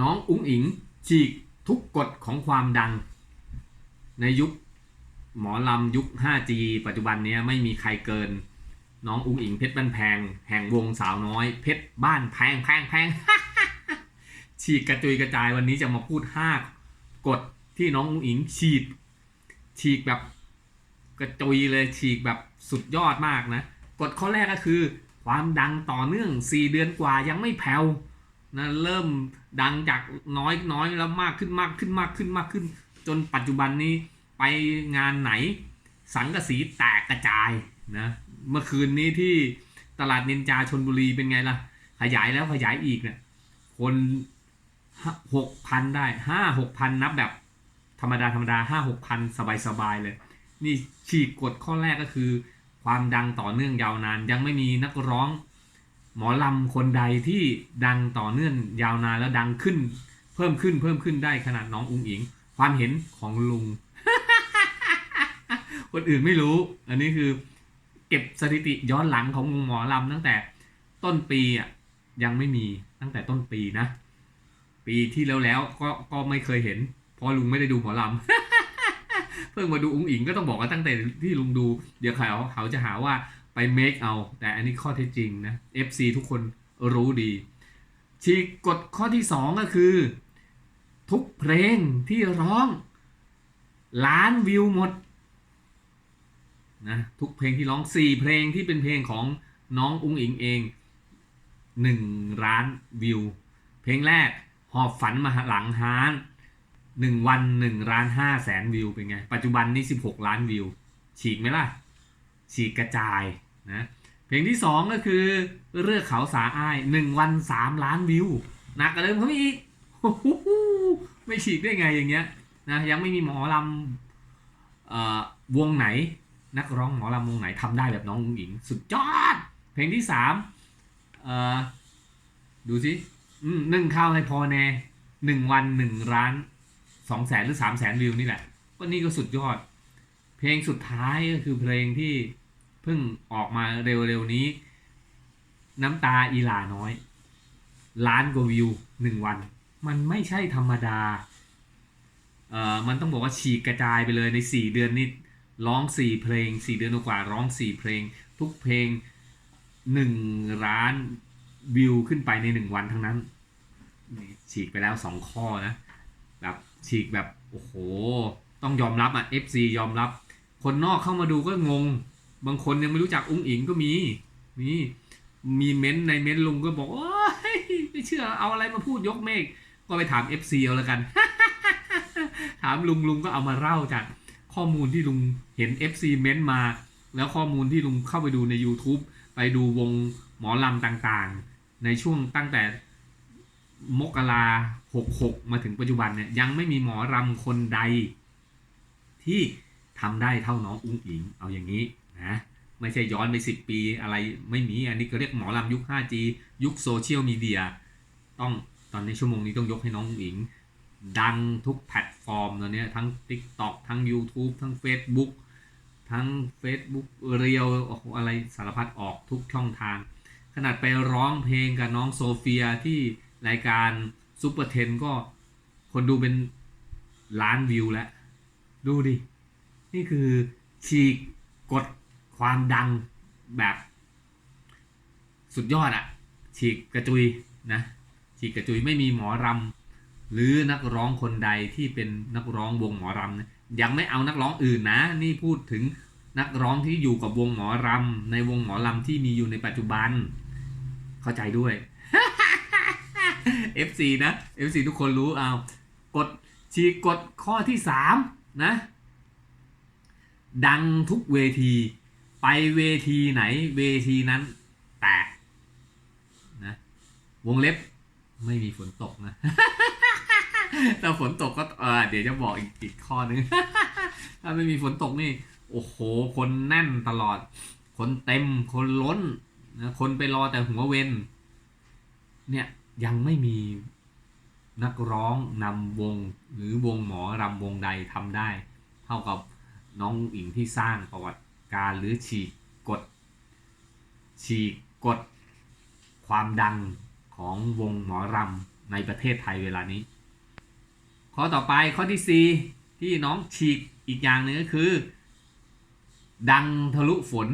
น้องอุ้งอิงฉีกทุกกฎของความดัง ในยุคหมอลำยุค 5G ปัจจุบันเนี้ยไม่มีใครเกิน น้องอุ้งอิงเพชรบ้านแพง แห่งวงสาวน้อย เพชรบ้านแพงแพงแพงฉีกกระจุยกระจายวันนี้จะมาพูด 5 กฎที่น้องอุ้งอิงฉีกฉีกแบบกระจุยเลยฉีกแบบสุดยอดมากนะ กฎข้อแรกก็คือ ความดังต่อเนื่อง 4 เดือนกว่ายังไม่แผ่ว นะเริ่มดังจากน้อยน้อยแล้วมากขึ้นมากขึ้นมากขึ้นมากขึ้น จนปัจจุบันนี้ไปงานไหน สังกะสีแตกกระจายนะเมื่อคืนนี้ที่ตลาดนินจาชนบุรีเป็นไงล่ะ ขยายแล้วขยายอีกเนี่ยคนหกพันได้ห้าหกพันนับแบบธรรมดาธรรมดาห้าหกพันสบายสบายเลย นี่ฉีกกฎข้อแรกก็คือ ความดังต่อเนื่องยาวนานยังไม่มีนักร้อง หมอลำคนใดที่ดังต่อเนื่องยาวนานแล้วดังขึ้น เพิ่มขึ้นเพิ่มขึ้นได้ขนาดน้องอุ้งอิง ความเห็นของลุง คนอื่นไม่รู้ อันนี้คือ เก็บสถิติย้อนหลังของวงหมอลำตั้งแต่ต้นปีอะยังไม่มีตั้งแต่ต้นปีนะ ปีที่แล้วแล้วก็ก็ไม่เคยเห็น เพราะลุงไม่ได้ดูหมอลำเพิ่งมาดูอุ้งอิงก็ต้องบอกว่าตั้งแต่ที่ลุงดู เดี๋ยวเขาเขาจะหาว่า ไปเมคเอา แต่อันนี้ข้อเท็จจริงนะ FC ทุกคนรู้ดี ฉีกกฎข้อที่สองก็คือ ทุกเพลงที่ร้อง ล้านวิวหมดนะทุกเพลงที่ร้องสี่เพลงที่เป็นเพลงของน้องอุ้งอิงเองหนึ่งล้านวิว เพลงแรกหอบฝันมาหลังฮานหนึ่งวันหนึ่งล้านห้าแสนวิวเป็นไง ปัจจุบันนี่สิบหกล้านวิว ฉีกไหมล่ะ ฉีกกระจายนะเพลงที่สองก็คือเรือเขาสาอ้ายหนึ่งวันสามล้านวิวหนักกว่าเดิมเขาอีกไม่ฉีกได้ไงอย่างเงี้ยนะยังไม่มีหมอลำออวงไหน นักร้องหมอลำวงไหนทำได้แบบน้องอุ๋งอิง สุดยอด เพลงที่สามดูสิอืมนึ่งข้าวให้พอแน่หนึ่งวันหนึ่งล้านสองแสนหรือสามแสนวิวนี่แหละก็นี่ก็สุดยอด เพลงสุดท้ายก็คือเพลงที่ เพิ่งออกมาเร็วๆนี้ น้ำตาอีลาน้อย ล้านกว่าวิวหนึ่งวัน มันไม่ใช่ธรรมดาเอ่อมันต้องบอกว่าฉีกกระจายไปเลยในสี่เดือนนี้ร้องสี่เพลงสี่เดือนกว่าร้องสี่เพลง ทุกเพลงหนึ่งล้านวิวขึ้นไปในหนึ่งวันทั้งนั้น ฉีกไปแล้วสองข้อนะแบบฉีกแบบ โอ้โห ต้องยอมรับอะ FC ยอมรับ คนนอกเข้ามาดูก็งง บางคนยังไม่รู้จักอุ้งอิงก็มีมีมีเม้นต์ในเม้นต์ลุงก็บอกโอ้ยไม่เชื่อเอาอะไรมาพูดยกเมฆก็ไปถาม FC เอาแล้วกัน ถามลุงลุงก็เอามาเล่าจากข้อมูลที่ลุงเห็น FC เม้นต์มา แล้วข้อมูลที่ลุงเข้าไปดูใน YouTube ไปดูวงหมอลำต่างๆ ในช่วงตั้งแต่มกราหกหกมาถึงปัจจุบันเนี่ยยังไม่มีหมอรำคนใด ที่ทำได้เท่าน้องอุ้งอิง เอาอย่างนี้ นะไม่ใช่ย้อนไปสิบปีอะไรไม่มี อันนี้ก็เรียกหมอรำยุค 5G ยุคโซเชียลมีเดียต้องตอนในชั่วโมงนี้ต้องยกให้น้องอิง ดังทุกแพลตฟอร์มตอนนี้ทั้ง TikTok ทั้ง YouTube ทั้ง Facebook ทั้ง Facebook เรียวอะไรสารพัดออกทุกช่องทาง ขนาดไปร้องเพลงกับน้องโซเฟียที่รายการซูเปอร์เทนก็คนดูเป็นล้านวิวแล้ว ดูดิ นี่คือฉีกกฎ ความดังแบบสุดยอดอะฉีกกระจุยนะฉีกกระจุยไม่มีหมอรำหรือนักร้องคนใดที่เป็นนักร้องวงหมอรำนะยังไม่เอานักร้องอื่นนะ นี่พูดถึงนักร้องที่อยู่กับวงหมอรำในวงหมอรำที่มีอยู่ในปัจจุบัน เข้าใจด้วย FC นะ FC ทุกคนรู้เอากดฉีกกฎข้อที่สามนะ ดังทุกเวที ไปเวทีไหนเวทีนั้นแตกนะวงเล็บไม่มีฝนตกนะถ้าฝนตกก็เออเดี๋ยวจะบอกอีกอีกข้อนึง ถ้าไม่มีฝนตกนี่ โอ้โห คนแน่นตลอด คนเต็มคนล้นนะคนไปรอแต่หัวเวนเนี่ยยังไม่มีนักร้องนำวงหรือวงหมอรำวงใดทำได้ เท่ากับน้องอิงที่สร้างประวัติ การหรือฉีกกฎฉีกกฎความดังของวงหมอรำในประเทศไทยเวลานี้ ข้อต่อไปข้อที่สี่ที่น้องฉีกอีกอย่างหนึ่งก็คือ ดังทะลุฝน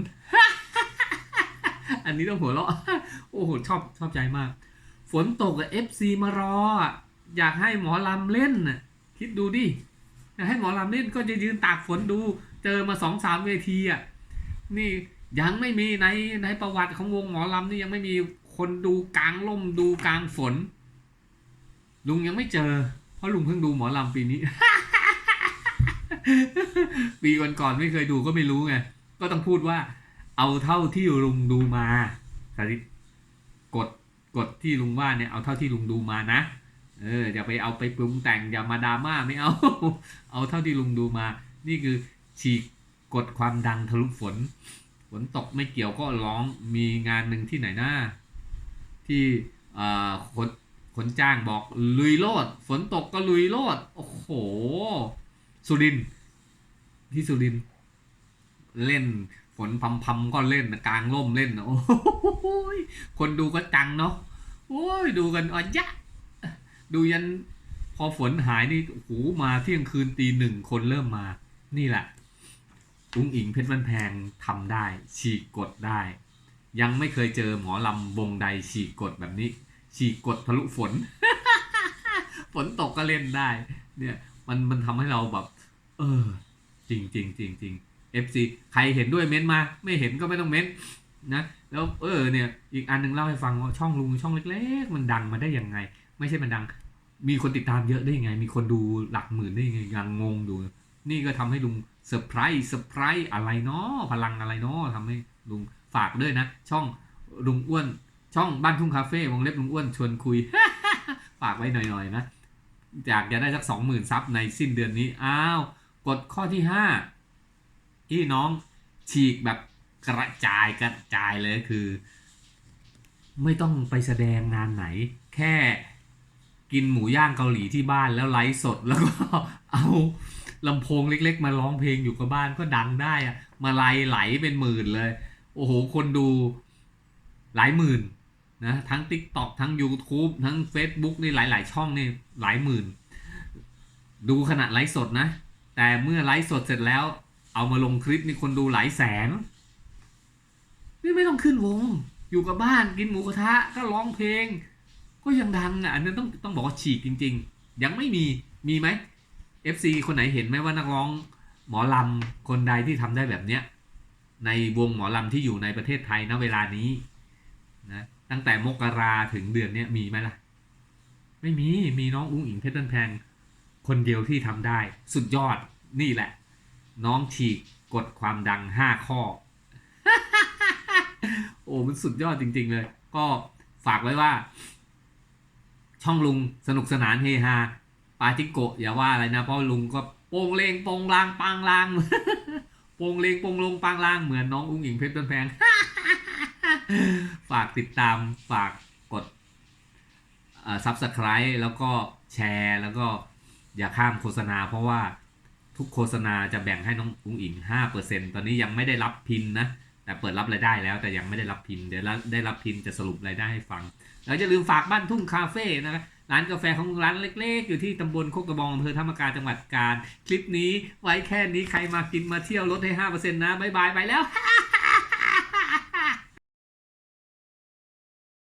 อันนี้ต้องหัวเราะโอ้โหชอบชอบใจมาก ฝนตกกับ FC มารอ อยากให้หมอลำเล่นน่ะคิดดูดิ ให้หมอลำเล่นก็จะยืนตากฝนดู เจอมาสองสามเวทีอะนี่ยังไม่มีในในประวัติของวงหมอลำนี่ยังไม่มีคนดูกลางล่มดูกลางฝน ลุงยังไม่เจอ เพราะลุงเพิ่งดูหมอลำปีนี้ ปีก่อนๆไม่เคยดูก็ไม่รู้ไงก็ต้องพูดว่า เอาเท่าที่ลุงดูมาสาธิตกดกดที่ลุงว่าเนี่ยเอาเท่าที่ลุงดูมานะ เอออย่าไปเอาไปปรุงแต่งอย่ามาดราม่าไม่เอา เอาเท่าที่ลุงดูมา นี่คือฉีกกดความดังทะลุฝน ฝนตกไม่เกี่ยวก็ร้องมีงานหนึ่งที่ไหนหน้า ที่เอ่อคนคนจ้างบอกลุยโลด ฝนตกก็ลุยโลด โอ้โห สุรินที่สุรินเล่นฝนพำๆก็เล่นกลางร่มเล่นโอ้โหคนดูก็จังเนาะโอ้ยดูกันอะยะ ดูยันพอฝนหายนี่โอ้โหมาเที่ยงคืนตีหนึ่งคนเริ่มมา นี่แหละอุ้งอิงเพชรวันแพงทำได้ ฉีกกดได้ ยังไม่เคยเจอหมอลำวงใดฉีกกดแบบนี้ ฉีกกดทะลุฝน ฝนตกก็เล่นได้ เนี่ย มันมันทำให้เราแบบ เออ จริงจริงจริงจริง FC ใครเห็นด้วยเม้นต์มา ไม่เห็นก็ไม่ต้องเม้น นะแล้วเออเนี่ยอีกอันหนึงเล่าให้ฟังว่าช่องลุงช่องเล็ก ๆ มันดังมาได้ยังไง ไม่ใช่มันดัง มีคนติดตามเยอะได้ยังไง มีคนดูหลักหมื่นได้ยังไงยังงงดู นี่ก็ทำให้ลุงเซอร์ไพรส์เซอร์ไพรส์อะไรเนาะพลังอะไรเนาะทำให้ลุงฝากด้วยนะ ช่องลุงอ้วน ช่องบ้านทุ่งคาเฟ่วงเล็บลุงอ้วนชวนคุยฝากไว้หน่อยๆนะอยากจะได้สักสองหมื่นซับในสิ้นเดือนนี้อ้าวกดข้อที่ห้าที่น้องฉีกแบบ กระจายกระจายเลยคือ ไม่ต้องไปแสดงงานไหน แค่กินหมูย่างเกาหลีที่บ้านแล้วไลฟ์สดแล้วก็เอาลำโพงเล็ก ๆ มาร้องเพลงอยู่กับบ้านก็ดังได้อะมาไลไหลเป็นหมื่นเลย โอ้โห คนดูหลายหมื่นนะทั้ง TikTok ทั้ง YouTube ทั้ง Facebook นี่หลาย ๆ ช่องนี่หลายหมื่น ดูขณะไลฟ์สดนะ แต่เมื่อไลฟ์สดเสร็จแล้ว เอามาลงคลิปนี่คนดูหลายแสน นี่ไม่ต้องขึ้นวง อยู่กับบ้านกินหมูกระทะก็ร้องเพลง ก็ยังดังอะอันนั้นต้องต้องบอกว่าฉีกจริง ๆ ยังไม่มีมีไหม FC คนไหนเห็นไหมว่านักร้องหมอลำคนใดที่ทำได้แบบเนี้ยในวงหมอลำที่อยู่ในประเทศไทยณเวลานี้นะตั้งแต่มกราถึงเดือนเนี้ยมีไหมล่ะ ไม่มีมีน้องอุ้งอิงเพชรบ้านแพงคนเดียวที่ทำได้ สุดยอดนี่แหละ น้องฉีกกดความดังห้าข้อ โอ้มันสุดยอดจริง ๆ เลย ก็ฝากไว้ว่า ช่องลุงสนุกสนานเฮฮาปาจิงโกะอย่าว่าอะไรนะ เพราะลุงก็โปงเลงโปงลางปางลางโปงเลงโปงลงปางลางเหมือนน้องอุ้งอิงเพชรต้นแพงฝากติดตามฝากกดซับสไคร b e แล้วก็แชร์แล้วก็อย่าข้ามโฆษณา เพราะว่าทุกโฆษณาจะแบ่งให้น้องอุ้งอิง 5%ตอนนี้ยังไม่ได้รับพินนะ แต่เปิดรับรายได้แล้วแต่ยังไม่ได้รับพินเดี๋ยวได้รับพินจะสรุปรายได้ให้ฟังแล้วจะลืมฝากบ้านทุ่งคาเฟ่นะครับร้านกาแฟของร้านเล็ก ๆ อยู่ที่ตำบลโคกกระบองอำเภอธรรมกาจังหวัดกาญคลิปนี้ไว้แค่นี้ใครมากินมาเที่ยวลดให้5%นะบ๊ายบายไปแล้ว